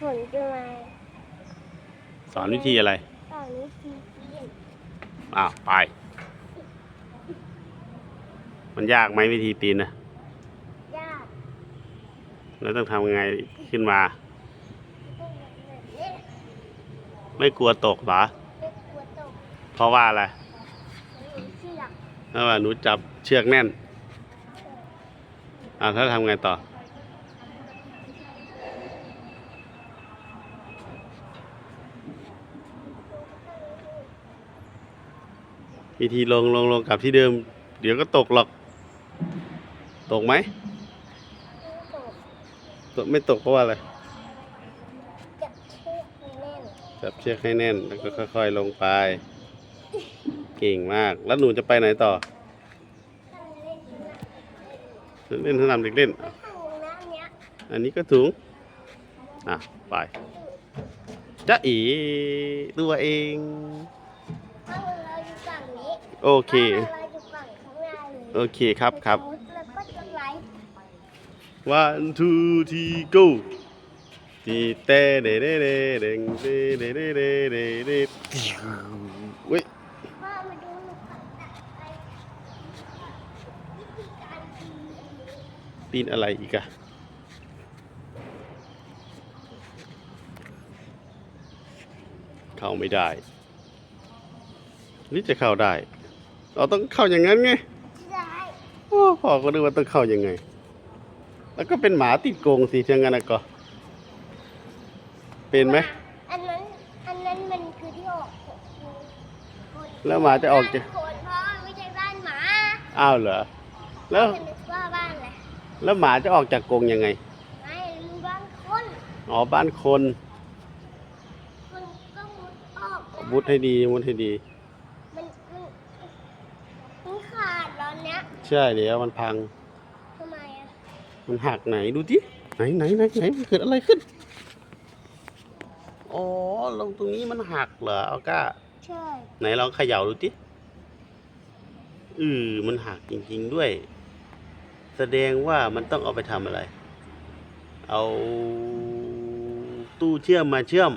ฝนจะมาสอนวิธีอะไรตอนนี้ทีเย็นอ้าวไป มันยากไหมวิธีปีนนะยากแล้วต้องทำยังไงขึ้นมา ต้องแบบนี้ไม่กลัวตกเหรอ ไม่กลัวตกเพราะว่าอะไรหนูเชือกเพราะว่าหนูจับเชือกแน่นอ่าวถ้าทำไงต่อ วิธีลงลงลงกลับที่เดิม เดี๋ยวก็ตกหรอก ตกไหมไม่ตกตกไม่ตกเพราะว่าอะไรจับเชือกให้แน่นจับเชือกให้แน่นแล้วก็ค่อย ๆ ลงไป เก่งมาก แล้วหนูจะไปไหนต่อถ้าเล่นนะเล่นสนามเด็กเล่นไม่ทางน้ำเนี้ยอันนี้ก็ถุง อะ ไปจะอีตัวเอง โอเคถ้าเราอยู่ฝั่งข้างหน้าเลยโอเคครับครับแล้วก็จะไลฟ์ one two three go ตีเต้เด้เด้เด้เด้งเด้เด้เด้เด้เด้เด้อุ้ยว่ามาดูหนูขับตัดไปวิธีการกินปีนอะไรอีกอะเข้าไม่ได้ นี่จะเข้าได้ เราต้องเข้าอย่างนั้นไงได้โอ้พ่อก็นึกว่าต้องเข้ายังไง แล้วก็เป็นหมาติดกรงสิทั้งนั้นนะก็ เป็นไหมอันนั้นอันนั้นมันคือที่ออกคนแล้วหมาจะออกจะบ้านคนเพราะไม่ใช่บ้านหมาอ้าวเหรอแล้วจะนึกว่าบ้านอะไรแล้วหมาจะออกจากกรงยังไงไม่รู้บ้านคนอ๋อบ้านคนคนก็มุดออกนะมุดให้ดีมุดให้ดี มันมันมันขาดแล้วเนี้ย ใช่เดี๋ยวมันพัง ทำไมอะมันหักไหนดูดิไหนไหนไหนไหนมันเกิดอะไรขึ้น อ๋อลงตรงนี้มันหักเหรอเอาก้า ใช่ไหนลองเขย่าดูดิอือมันหักจริง ๆด้วย แสดงว่ามันต้องเอาไปทำอะไร เอาตู้เชื่อมมาเชื่อม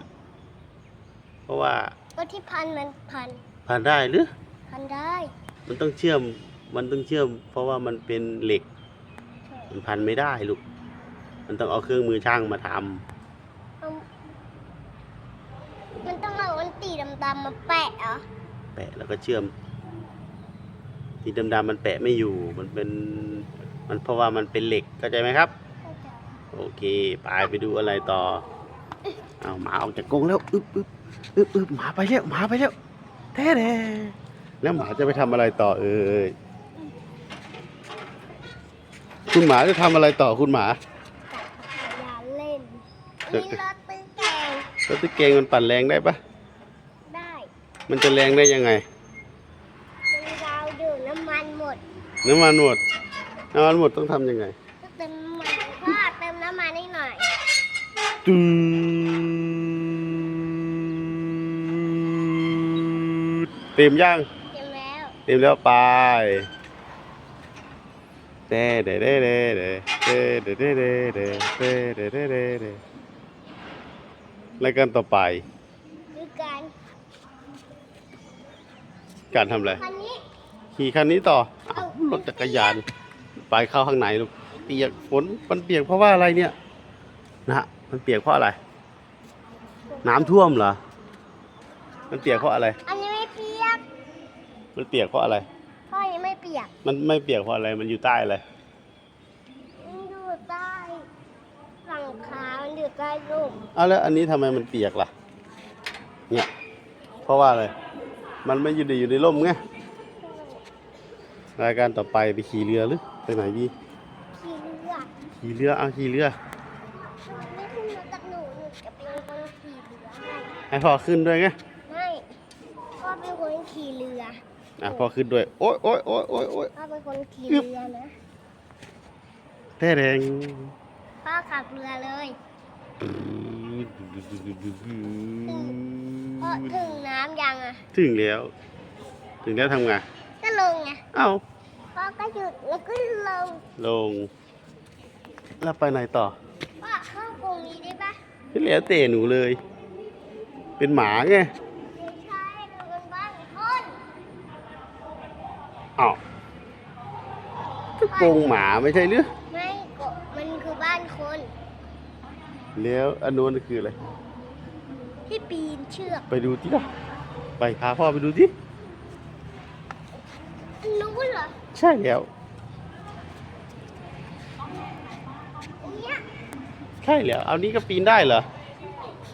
เพราะว่าก็ที่พันมันพันผ่านได้หรือ พันได้ มันต้องเชื่อม มันต้องเชื่อม เพราะว่ามันเป็นเหล็กใช่มันพันไม่ได้ลูก มันต้องเอาเครื่องมือช่างมาทำเอามันต้องเอาอันตีดำๆมาแปะเหรอ แปะแล้วก็เชื่อมสีดำๆมันแปะไม่อยู่ มันเป็น มันเพราะว่ามันเป็นเหล็กเข้าใจไหมครับเข้าใจโอเคไปไปดูอะไรต่อ เอาหมาออกจากกรงแล้วอึ๊บอึ๊บอึ๊บอึ๊บหมาไปแล้วหมาไปแล้วแท้แท้แล้วหมาจะไปทำอะไรต่อเอ่ย คุณหมาจะทำอะไรต่อคุณหมาอย่าเล่นนี่รถตื้อแกงรถตะเกงมันปั่นแรงได้ปะได้ มันจะแรงได้ยังไงมันยาวดื่มน้ำมันหมด น้ำมันหมด น้ำมันหมดต้องทำยังไงก็เติมน้ำมันก็เติมน้ำมันนิดหน่อยตูดเต็มย่างเต็มแล้ว เต็มแล้วไป เด้เด้เด้เด้เด้เด้เด้เด้เด้เด้เด้เด้เด้เด้เด้รายการต่อไปคือการการทำอะไรคันนี้ขี่คันนี้ต่ออ้าวรถจักรยาน ไปเข้าข้างในลูกเปียกฝนมันเปียกเพราะว่าอะไรเนี่ยนะฮะมันเปียกเพราะอะไร น้ำท่วมเหรอมันเปียกเพราะอะไร อันนี้ไม่เปียกมันเปียกเพราะอะไร ปียกมันไม่เปียกเพราะอะไร มันอยู่ใต้อะไร มันอยู่ใต้หลังคา มันอยู่ใต้ร่มเอาแล้วอันนี้ทำไมมันเปียกล่ะ เนี่ย เพราะว่าอะไร มันไม่อยู่ในอยู่ในร่มไง รายการต่อไปไปขี่เรือหรือไปไหนดี ขี่เรือขี่เรือ เอาขี่เรือ ไม่ขึ้นมาจากหนูหนูจะเป็นคนขี่เรือให้ให้พ่อขึ้นด้วยไง ไม่พ่อเป็นคนขี่เรือ อะพ่อขึ้นด้วย โอ๊ยโอ๊ยโอ๊ยโอ๊ยโอ๊ยพ่อเป็นคนขี่อึ๊บเรือนะแท้แดงพ่อขับเรือเลยพ่อถึงน้ำยังอะ ถึงแล้ว ถึงแล้วทำไง ก็ลงไง เอ้า พ่อก็หยุดแล้วก็ลง ลง แล้วไปไหนต่อ พ่อเข้ากรงนี้ได้ปะแล้วแต่หนูเลย เป็นหมาไง ไม่ใช่เราเป็นบ้านคน อ้าว ก็กรงหมาไม่ใช่หรือไม่ก็มันคือบ้านคน แล้วอันนู้นคืออะไร ที่ปีนเชือกไปดูที่ละไปพาพ่อไปดูที่นู้นเหรอใช่แล้ว อันเนี้ยใช่แล้ว เอานี้ก็ปีนได้เหรอ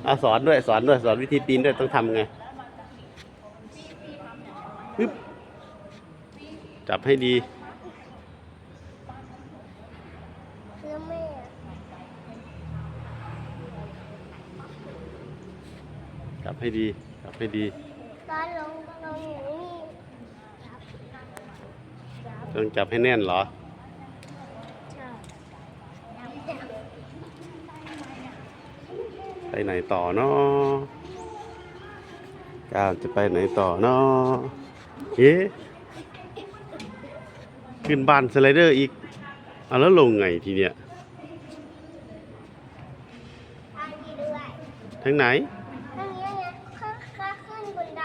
อะสอนด้วยสอนด้วยสอนวิธีปีนด้วยต้องทำไงปึ๊บจับให้ดี คือแม่ จับ ให้ดีจับให้ดีตอนลงลงอย่างนี้ต้องจับให้แน่นเหรอใช่ไปไหนต่อเนาะก้าวจะไปไหนต่อเนาะเอ๊ะขึ้นบ้านสไลเดอร์อีกเอาแล้วลงไงทีเนี้ยทางนี้ด้วยทางไหนทางนี้ไงข้าข้าขึ้นบนได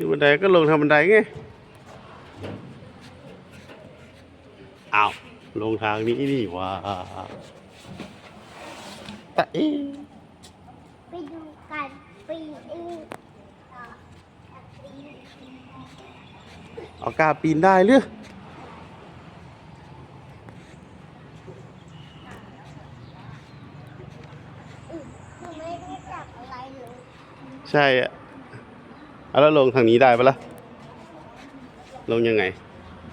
ขึ้นบันไดก็ลงทางบันไดไงอ้าวลงทางนี้นี่หว่าแต่เอ๊ะไปดูกันปีนไอ้นี่ต่อปีนเอากล้าปีนได้หรือหนูไม่รู้จักอะไรเลยใช่อะ เอาแล้วลงทางนี้ได้ปะล่ะ ลงยังไง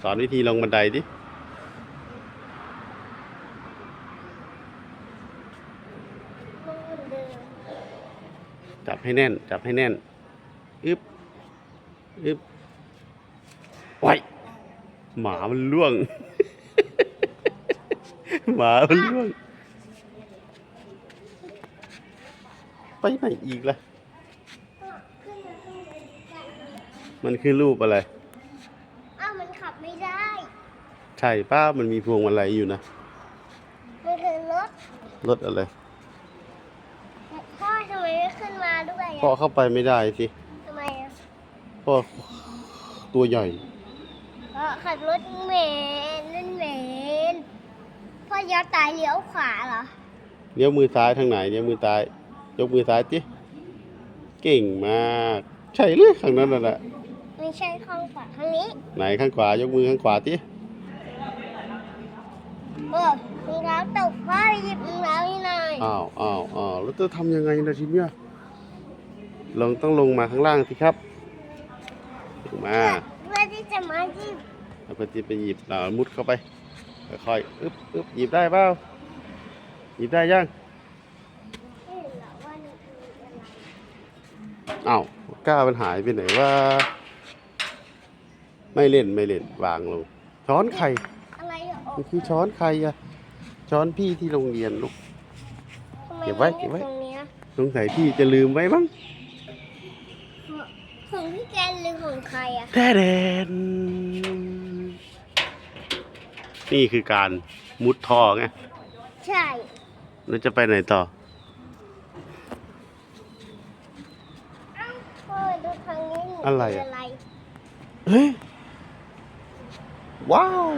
สอนวิธีลงบันไดดิ จับให้แน่น จับให้แน่น อึบอึบไว้หมามันล่วง หมามันล่วง ไปไหนอีกล่ะ ขึ้นมาข้างบนกัน มันคือรูปอะไร อ้าวมันขับไม่ได้ ใช่ป้ามันมีพวงมาลัยอยู่นะ มันคือรถรถอะไร พ่อทำไมไม่ขึ้นมาด้วยพ่ออะเข้าไปไม่ได้สิ ทำไมอะพ่อตัวใหญ่เพราะขับรถเหม็นนั่นเหม็นพ่อย้อนตายเลี้ยวขวาเหรอเลี้ยวมือซ้ายทางไหนเลี้ยวมือซ้าย ยกมือซ้ายจิเก่งมาก ใช่เลยข้างนั้นน่ะนะ ไม่ใช่ข้างขวาข้างนี้ไหนข้างขวายกมือข้างขวาจิโอ้รองเท้าตกพ่อไปหยิบรองเท้าให้หน่อยอ้าวอ้าวอ้าวแล้วจะทำยังไงนะทีเนี้ยลงต้องลงมาข้างล่างสิครับลงมาเพื่อที่จะมาหยิบแล้วก็จะไปหยิบเรามุดเข้าไปค่อยๆอึ๊บอึ๊บหยิบได้เปล่าหยิบได้ยังเห็นเหรอว่านี่คืออะไรอ้าวก้าวมันหายไปไหนว่า ไม่เล่นไม่เล่นวางลง ช้อนไข่อะไรเหรอมันคือช้อนใครอะช้อนพี่ที่โรงเรียนลูก ทำมเก็บไว้มันเก็บไว้ ตรงเนี้ยสงสัยพี่จะลืมไว้มั้งของพี่แกนหรือของใครอะแท้เดนนี่คือการมุดท่อไงใช่แล้วจะไปไหนต่อ เอ้าพ่อดูทางนี้หนูอะไรคือะ อะไร เฮ้ย ว้าว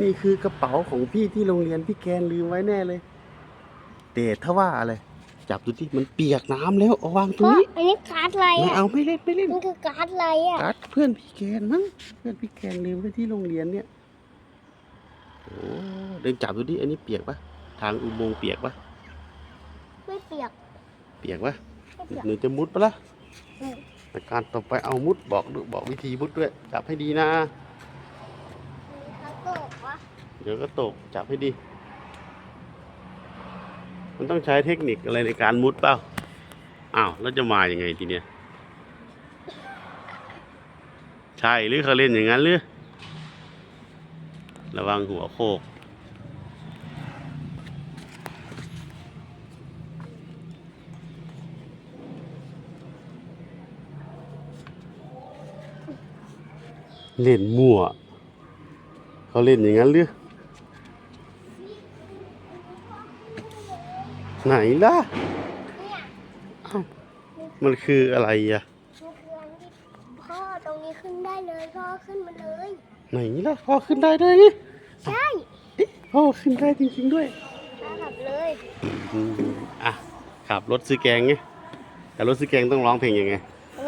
นี่คือกระเป๋าของพี่ที่โรงเรียนพี่แกนลืมไว้แน่เลยแต่ถ้าว่าอะไร จับดูที่มันเปียกน้ำแล้วเอาวางตรงพ่อนี้อันนี้การ์ดอะไรไม่อะเอาไม่เล่นไม่เล่นมันคือการ์ดอะไรอะการ์ดเพื่อนพี่แกนมั้งเพื่อนพี่แกนลืมไว้ที่โรงเรียนเนี่ยโอ้เดินจับดูดิอันนี้เปียกปะทางอุโมงค์เปียกปะไม่เปียกเปียกปะไม่เปียก หนูจะมุดปะล่ะอืม แต่การต่อไปเอามุดบอกดูบอกวิธีมุดด้วย จับให้ดีนะเขาตกวะ เดี๋ยวก็ตกจับให้ดี มันต้องใช้เทคนิคอะไรในการมุดเปล่า อ้าวแล้วจะมาอย่างไงทีเนี้ย ใช่หรือเขาเล่นอย่างนั้นหรือ ระวังหัวโคกเล่นมั่ว เขาเล่นอย่างนั้นหรือ ไหนล่ะเนี่ยอ้าวมันคืออะไรอะ มันคืออันที่พ่อตรงนี้ขึ้นได้เลยพ่อขึ้นมาเลย ไหนล่ะพ่อขึ้นได้ด้วยนี่ใช่เอ๊ะพ่อขึ้นได้จริง ๆด้วยพ่อขับเลยอืมอะขับรถซื้อแกงไงแต่รถซื้อแกงต้องร้องเพลงยังไง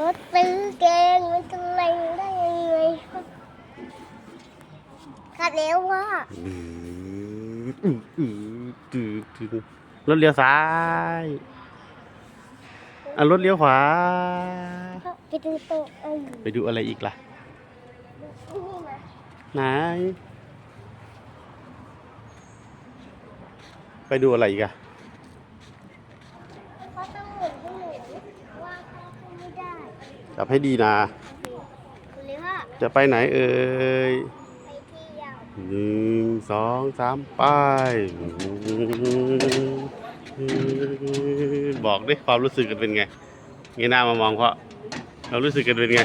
รถตื้อเกงมันจะแรงได้ยังไงขับเร็วพ่อ อืมอืมอืมอืมอืม รถเลี้ยวซ้ายอะรถเลี้ยวขวา ไปดูโต๊ะเอ้ยไปดูอะไรอีกล่ะ นี่มาไหน ไปดูอะไรอีกอะพ่อต้องหมุนให้หนูว่าพ่อขึ้นไม่ได้จับให้ดีนะ หรือว่าจะไปไหนเอ่ยไปเที่ยวหนึ่งสองสามไป บอกดิความรู้สึกกันเป็นไงเงยหน้ามามองเพราะเรารู้สึกกันเป็นไง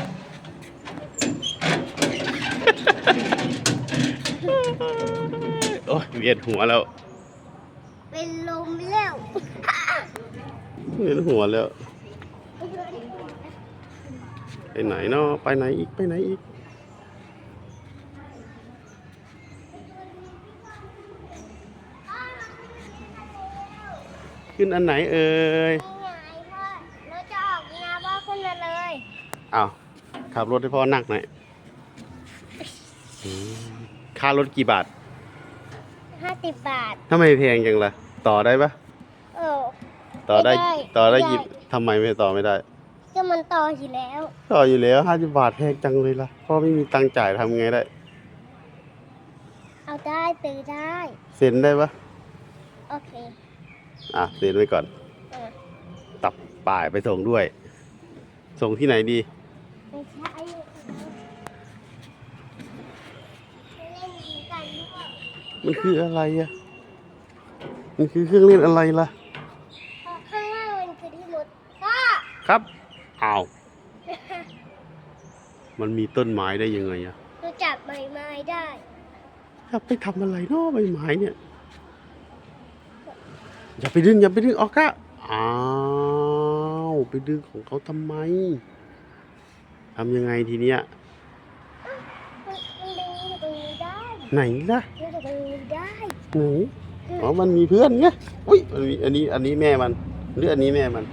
โอ้ยเวียนหัวแล้ว เป็นลมแล้วเวียนหัวแล้ว ไปไหนเนาะไปไหนอีกไปไหนอีก ขึ้นอันไหนเอ่ยนี่ไงพ่อเราจะออกนี่นะพ่อขึ้นมาเลยอ้าวขับรถให้พ่อนั่งหน่อยอืมค่ารถกี่บาทห้าสิบบาท ทำไมแพงจังล่ะ ต่อได้ปะเออ ต่อได้ไม่ได้ต่อได้ไม่ได้หยิบทำไมไม่ต่อไม่ได้ ก็มันต่ออยู่แล้ว ต่ออยู่แล้วห้าสิบบาทแพงจังเลยล่ะพ่อไม่มีตังค์จ่ายทำไงได้ เอาได้ซื้อได้ เซ็นได้ปะโอเค อะเซ็นไว้ก่อนเออตับป่ายไปส่งด้วย ส่งที่ไหนดีไม่ใช่เล่นนี้กันด้วยมันคืออะไรอะ มันคือเครื่องเล่นอะไรล่ะเพราะข้างล่างมันคือที่มุดพ่อครับ อ้าว มันมีต้นไม้ได้ยังไงอะดูจับใบไม้ได้จะไปทำอะไรเนาะใบไม้เนี่ย อย่าไปดึงอย่าไปดึงออกกะอ้าวไปดึงของเขาทำไมทำยังไงทีเนี้ยมันมันดึงอยู่ตรงนี้ได้ไหนล่ะดึงอยู่ตรงนี้ได้ไหนอ๋อมันมีเพื่อนไงอุ้ยอันนี้อันนี้อันนี้แม่มันหรืออันนี้แม่มัน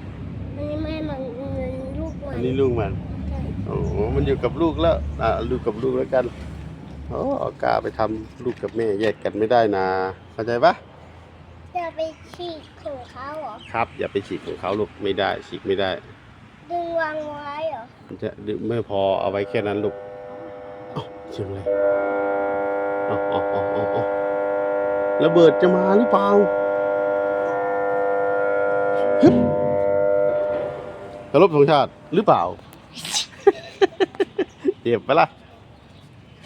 อันนี้แม่มันเงินลูกมัอันนนี้ลูกมันใช่โอ้โหมันอยู่กับลูกแล้วอ่าลูกกับลูกแล้วกันโอ้อากาไปทำลูกกับแม่แยกกันไม่ได้นะเข้าใจปะ จะไปฉีกของเขาเหรอ ครับ อย่าไปฉีกของเขาลูกไม่ได้ฉีกไม่ได้ ดึงวางไว้เหรอ มันจะไม่พอเอาไว้แค่นั้นลูกเอ้าเสียงอะไรเอ้าเอ้าเอ้าเอ้าเอ้าระเบิดจะมาหรือเปล่าฮึบกระลบธงชาติหรือเปล่า เจ็บปะล่ะ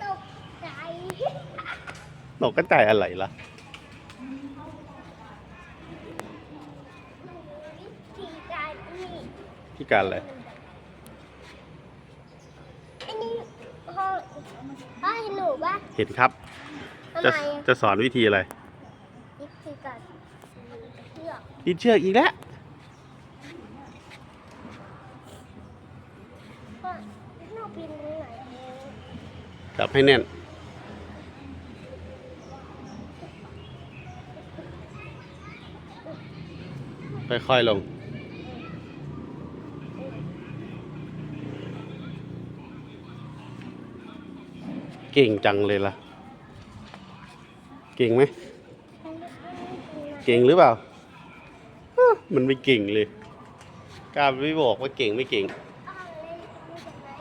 ตกใจ ตกกระจายอะไรล่ะ วิธีการนี่ ที่การอะไรอันนี้พ่อพ่อเห็นหนูปะเห็นครับ ทำจะไมอะจะสอนวิธีอะไรวิธีการเลือกติดเชือกอีกแล้วพ่อหนูปีนตรงไหนเองจับให้แน่นค่อยๆลง เก่งจังเลยล่ะ เก่งไหม เก่งหรือเปล่าฮะมันไม่เก่งเลยกล้าไม่บอกว่าเก่งไม่เก่ง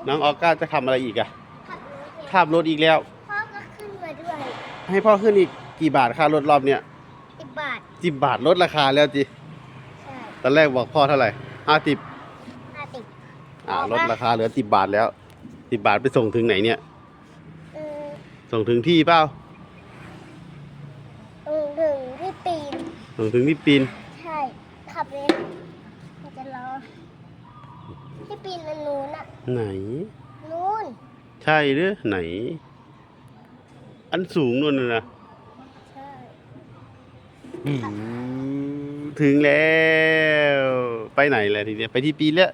น้องออก้าจะทำอะไรอีกอะขับรถเนี่ยขับรถอีกแล้ว พ่อก็ขึ้นมาด้วยให้พ่อขึ้นอีกกี่บาทค่ารถรอบเนี้ยสิบบาทสิบบาทลดราคาแล้วจีใช่ตอนแรกบอกพ่อเท่าไหร่ห้าสิบห้าสิบ อ่าเอาลดปะราคาเหลือสิบบาทแล้วสิบบาทไปส่งถึงไหนเนี่ยเออ ส่งถึงที่เปล่าถึงถึงที่ปีน ส่งถึงที่ปีน ใช่ ขับเลยมันจะรอที่ปีนอันนู้นอะไหน นู้น ใช่หรือไหน อันสูงนู่นน่ะนะใช่อืมถึงแล้ว ไปไหนแล้วทีเนี้ยไปที่ปีนแล้ว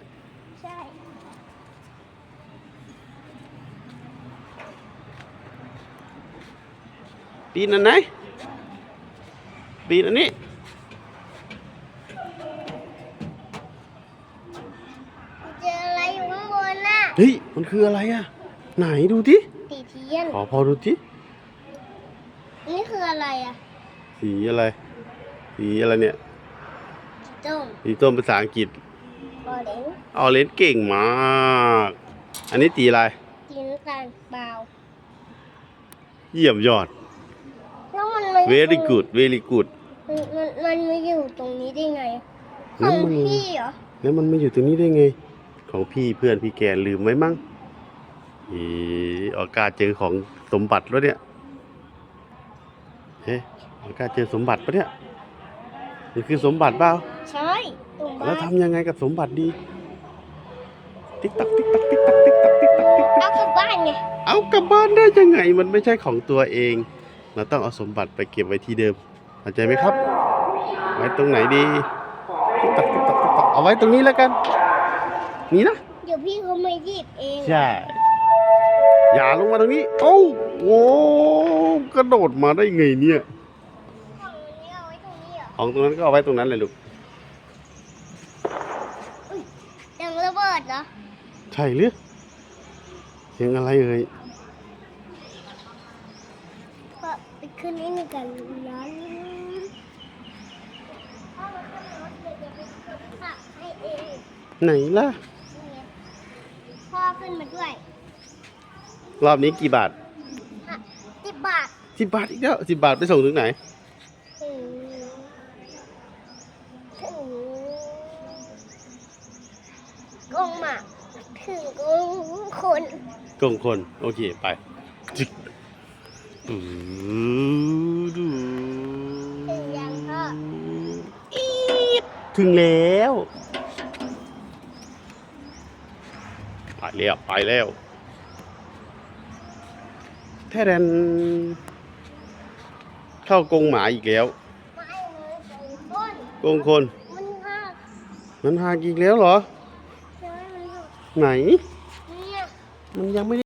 ปีนอันไหน ปีนอันนี้ เจออะไรอยู่ข้างบนน่ะเฮ้ย มันคืออะไรอะ ไหนดูดิตีเทียน ขอพอดูดินี่คืออะไรอะ สีอะไร สีอะไรเนี่ยสีต้มสีต้มภาษาอังกฤษออเรนจ์ออเรนจ์เก่งมาก อันนี้ตีอะไรสีน้ำตาลเปล่า เยี่ยมยอดแล้ว มันมา very good very good มันมันมันมาอยู่ตรงนี้ได้ไงขแล้อวงมันพี่เหรอแล้วมันมาอยู่ตรงนี้ได้ไง ของพี่เพื่อนพี่แกลืมไว้มั้งอีออกาเจอของสมบัติแล้วเนี่ยเฮ้ออกาเจอสมบัติปะเนี่ยนี่คือสมบัติเปล่า ใช่ตรงบ้าแล้วนทำยังไงกับสมบัติดี ติ๊กตักติ๊กตักติ๊กตักติ๊กตักติ๊กตักติ๊กตักเอากลับบ้านไงเอากลับบ้านได้ยังไง มันไม่ใช่ของตัวเอง เราต้องเอาสมบัติไปเก็บไว้ที่เดิมเข้าใจไหมครับ ไว้ตรงไหนดีติ๊กตักติ๊กตักติ๊กตักเอาไว้ตรงนี้แล้วกัน นี่นะ เดี๋ยวพี่เขามาหยิบเองใช่ อย่าลงมาตรงนี้ โอ้าโอ้กระโดดมาได้ไงเนี่ย ของนี้เอาไว้ตรงนี้เหรอของตรงนั้นก็เอาไว้ตรงนั้นเลยลูก ยังระเบิดเหรอ ใช่หรือเสียงอะไรเอ่ย ก็ไป ขึ้นนี่หนึ่งกันร้อนพ่อมาขึ้นรถเดี๋ยวจะไปขึ้นขับให้เองไหนล่ะนี่ไงพ่อขึ้นมาด้วย รอบนี้กี่บาทอะสิบบาทสิบบาทอีกแล้วสิบบาทไปส่งถึงไหนถึงถึงกงหมากถึงกงคนกงคน โอเค ไป จึ๊กอือดูถึงยังพ่ออีดถึงแล้วไปแล้วไปแล้วแท้แดนเข้ากรงหมาอีกแล้วไม่เลยถึงคนกรงคนมันหักมันหากอีกแล้วเหรอ ใช่มันหักไหน เนี่ย มันยังไม่ได้